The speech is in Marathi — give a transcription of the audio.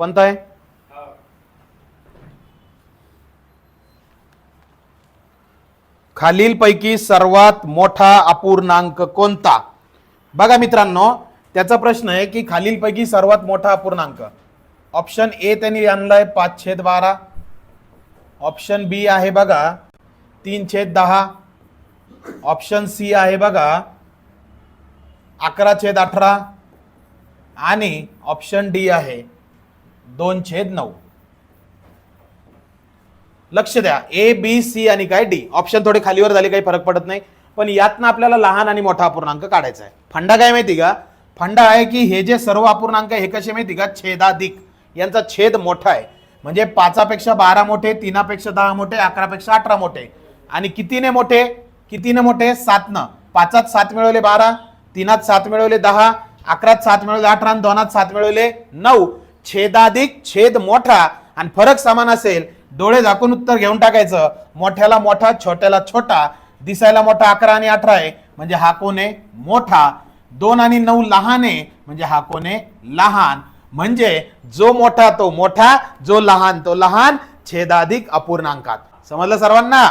कोणता आहे? खालीलपैकी सर्वात मोठा अपूर्णांक कोणता? बघा मित्रांनो त्याचा प्रश्न आहे की खालीलपैकी सर्वात मोठा अपूर्णांक. ऑप्शन ए त्यांनी आणलाय पाच छेद बारा. ऑप्शन बी आहे बघा तीन छेद दहा. ऑप्शन सी आहे बघा अकरा छेद अठरा. आणि ऑप्शन डी आहे दोन छेद नऊ. लक्ष द्या. ए बी सी आणि काय? डी ऑप्शन थोडे खालीवर झाले काही फरक पडत नाही. पण यातनं आपल्याला लहान आणि मोठा अपूर्णांक काढायचा आहे. फंडा काय माहिती का? फंडा आहे की हे जे सर्व अपूर्णांक आहे हे कसे माहिती का? छेदाधिक. यांचा छेद मोठा आहे. म्हणजे पाचापेक्षा बारा मोठे तीनापेक्षा दहा मोठे अकरापेक्षा अठरा मोठे. आणि कितीने मोठे? कितीने मोठे? सातनं. पाचात सात मिळवले बारा तीनात सात मिळवले दहा अकरात सात मिळवले अठरा आणि दोनात सात मिळवले नऊ. छेदाधिक छेद मोठा आणि फरक समान असेल डोळे झाकून उत्तर घेऊन टाकायचं. मोठ्याला मोठा छोट्याला छोटा दिसायला मोठा अकरा आणि अठरा आहे म्हणजे हा कोणे मोठा. दोन आणि नऊ लहान आहे म्हणजे हा कोणे लहान. म्हणजे जो मोठा तो मोठा जो लहान तो लहान छेदाधिक अपूर्णांकात. समजलं सर्वांना?